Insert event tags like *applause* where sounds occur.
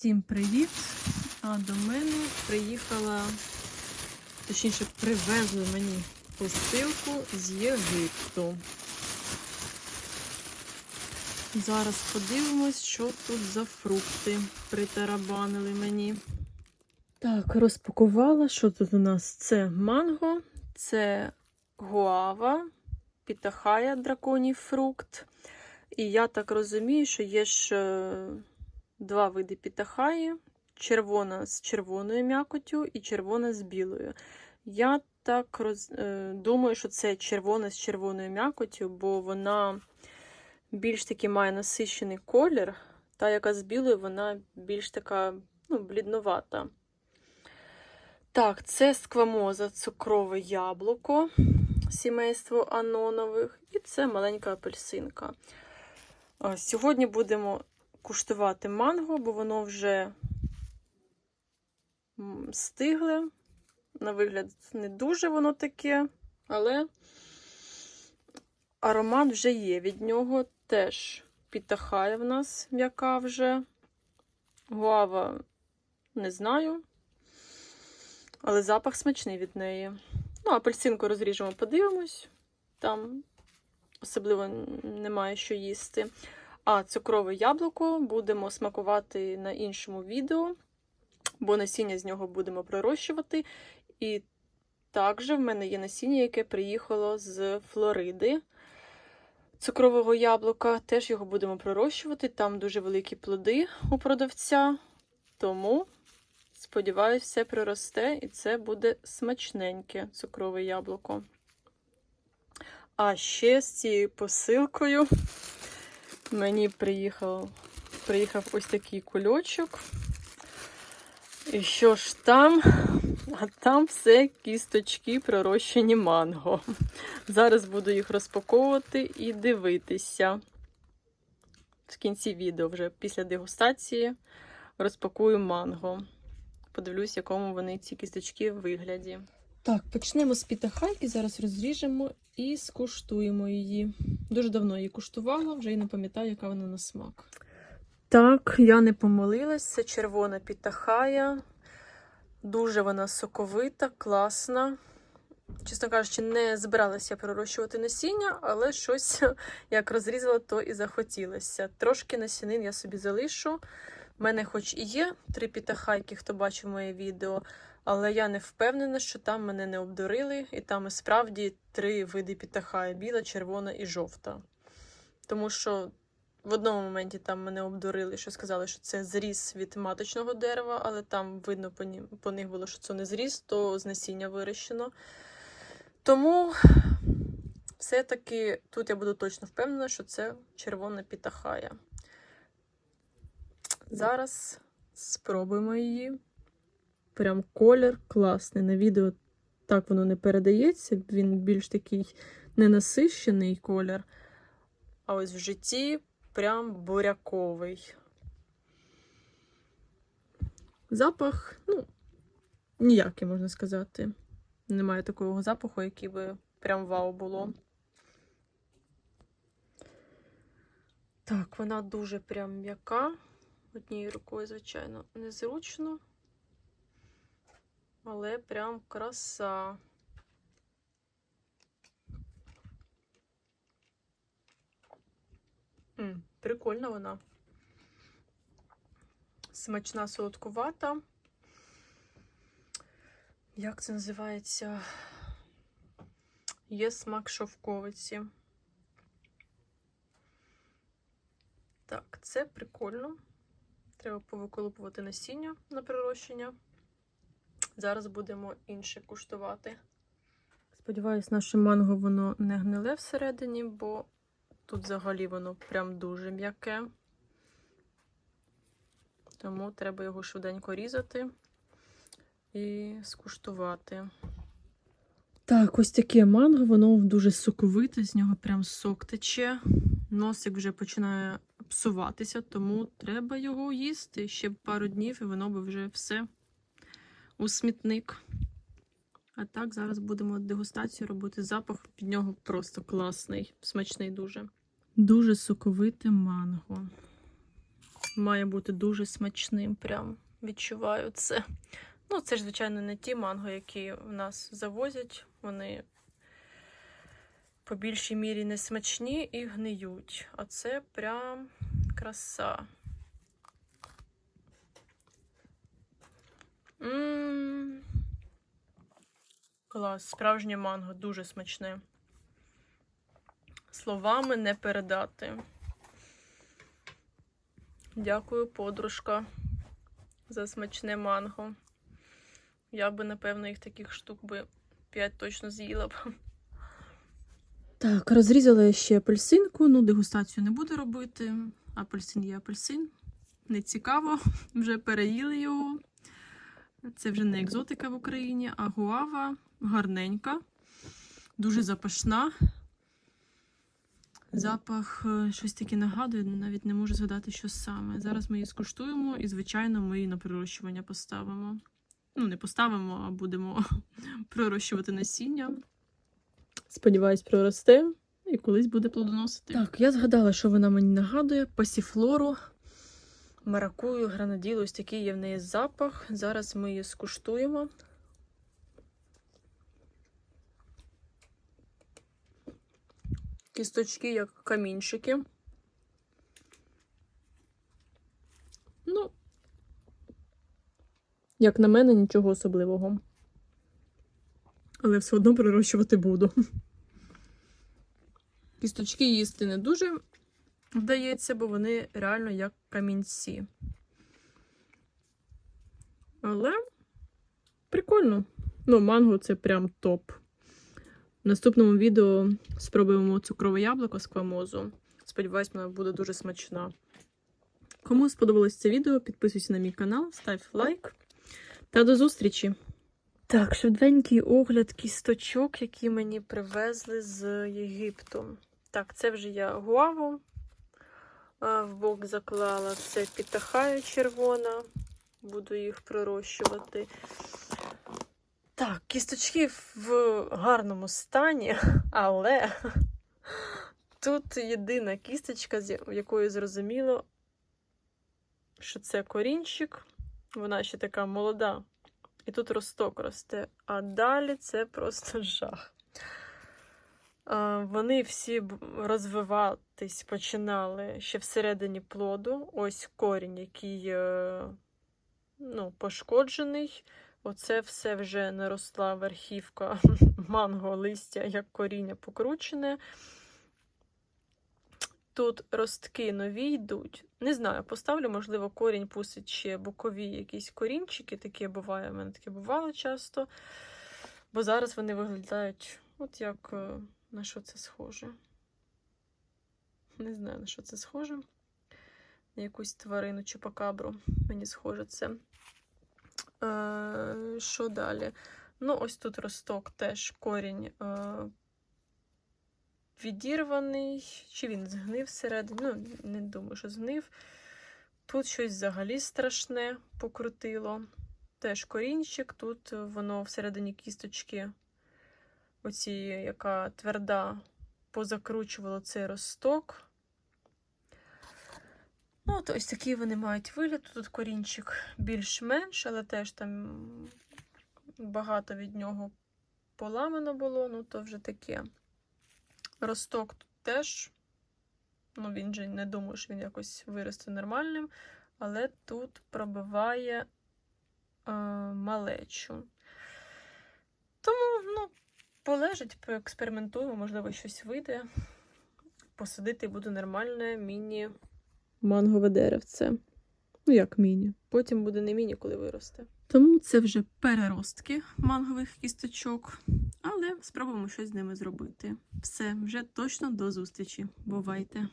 Всім привіт! А до мене приїхала, точніше, привезли мені посилку з Єгипту. Зараз подивимось, що тут за фрукти притарабанили мені. Так, розпакувала, що тут у нас? Це манго, це гуава, пітахая, драконій фрукт. І я так розумію, що є ж е, два види пітахаї: червона з червоною м'якотю і червона з білою. Я так роз... е, думаю, що це червона з червоною м'якоттю, бо вона більш таки має насичений колір, та яка з білою, вона більш така ну, блідновата. Так, це сквамоза цукрове яблуко, сімейство анонових, і це маленька апельсинка. Сьогодні будемо куштувати манго, бо воно вже стигле. На вигляд, не дуже воно таке, але аромат вже є від нього. Теж пітахає в нас м'яка вже. Гуава не знаю. Але запах смачний від неї. Ну, апельсинку розріжемо, подивимось. Там особливо немає що їсти. А цукрове яблуко будемо смакувати на іншому відео, бо насіння з нього будемо пророщувати. І також в мене є насіння, яке приїхало з Флориди. Цукрового яблука, теж його будемо пророщувати. Там дуже великі плоди у продавця. Тому, сподіваюся, все приросте і це буде смачненьке цукрове яблуко. А ще з цією посилкою мені приїхав, приїхав ось такий кульочок. І що ж там? А там все кісточки пророщені манго. Зараз буду їх розпаковувати і дивитися. В кінці відео, вже після дегустації, розпакую манго. Подивлюсь, якому вони ці кісточки в вигляді. Так, почнемо з пітахайки, зараз розріжемо і скуштуємо її. Дуже давно її куштувала, вже і не пам'ятаю, яка вона на смак. Так, я не помилилась, це червона пітахая. Дуже вона соковита, класна. Чесно кажучи, не збиралася пророщувати насіння, але щось *laughs* як розрізала, то і захотілося. Трошки насінин я собі залишу. У мене, хоч і є три пітахайки, хто бачив моє відео, але я не впевнена, що там мене не обдурили, і там і справді три види пітахая: біла, червона і жовта. Тому що в одному моменті там мене обдурили, що сказали, що це зріз від маточного дерева, але там видно по, ні- по них було, що це не зріз, то з насіння вирощено. Тому все-таки тут я буду точно впевнена, що це червона пітахая. Зараз спробуємо її. Прям колір класний. На відео так воно не передається, він більш такий ненасищений колір. А ось в житті прям буряковий. Запах, ну, ніякий, можна сказати. Немає такого запаху, який би прям вау було. Так, вона дуже прям м'яка. Однією рукою, звичайно, незручно. Але прям краса. М, прикольна вона. Смачна солодкувата. Як це називається? Є смак шовковиці. Так, це прикольно. Треба повиколупувати насіння на прирощення. Зараз будемо інше куштувати. Сподіваюсь, наше манго воно не гниле всередині, бо тут взагалі воно прям дуже м'яке. Тому треба його швиденько різати і скуштувати. Так, ось таке манго, воно дуже соковите, з нього прям сок тече. Носик вже починає псуватися, тому треба його їсти ще пару днів, і воно би вже все у смітник. А так, зараз будемо дегустацію робити. Запах від нього просто класний, смачний дуже. Дуже соковите манго. має бути дуже смачним. Прям відчуваю це. Ну, це ж, звичайно, не ті манго, які в нас завозять. Вони по більшій мірі не смачні і гниють. А це прям краса. Клас, справжнє манго, дуже смачне. Словами не передати. Дякую, подружка, за смачне манго. Я би, напевно, їх таких штук би 5 точно з'їла б. Так, розрізала ще апельсинку. Ну, дегустацію не буду робити. Апельсин є апельсин. Не цікаво, вже переїли його. Це вже не екзотика в Україні, а гуава гарненька, дуже запашна. Запах е, щось таке нагадує, навіть не можу згадати, що саме. Зараз ми її скуштуємо і, звичайно, ми її на прирощування поставимо. Ну, не поставимо, а будемо *laughs* пророщувати насіння. Сподіваюсь, проросте і колись буде плодоносити. Так, я згадала, що вона мені нагадує пасіфлору, маракую, гранаділу. Ось такий є в неї запах. Зараз ми її скуштуємо. Кісточки, як камінчики. Ну, як на мене, нічого особливого. Але все одно прирощувати буду. Кісточки їсти не дуже вдається, бо вони реально як камінці. Але прикольно. Ну, манго це прям топ. В наступному відео спробуємо цукрове яблуко з квамозу. Сподіваюсь, вона буде дуже смачна. Кому сподобалось це відео, підписуйся на мій канал, став лайк. Та до зустрічі! Так, швиденький огляд кісточок, які мені привезли з Єгипту. Так, це вже я гуаву в бок заклала. Це пітахая червона. Буду їх пророщувати. Так, кісточки в гарному стані, але тут єдина кісточка, з якою зрозуміло, що це корінчик. Вона ще така молода. І тут росток росте. А далі це просто жах. Вони всі б- розвиватись починали ще всередині плоду. Ось корінь, який е, ну, пошкоджений. Оце все вже наросла верхівка *laughs* манго листя, як коріння покручене. Тут ростки нові йдуть. Не знаю, поставлю, можливо, корінь пустить ще бокові якісь корінчики. Таке буває, в мене таке бувало часто. Бо зараз вони виглядають, от як е, на що це схоже. Не знаю, на що це схоже. На якусь тварину чи чупакабру. Мені схоже це. Е, що далі? Ну, ось тут росток теж корінь е, відірваний. Чи він згнив всередині? Ну, не думаю, що згнив. Тут щось взагалі страшне покрутило. Теж корінчик, тут воно всередині кісточки, оці, яка тверда, позакручувало цей росток. Ну, от ось такі вони мають вигляд. Тут корінчик більш-менш, але теж там багато від нього поламано було, ну то вже таке. Росток тут теж. Ну, він же не думаю, що він якось виросте нормальним, але тут пробиває е, малечу. Тому, ну, полежить, поекспериментуємо, можливо, щось вийде. Посадити буде нормальне міні мангове деревце. Ну, як міні. Потім буде не міні, коли виросте. Тому це вже переростки мангових кісточок, але спробуємо щось з ними зробити. Все, вже точно до зустрічі. Бувайте!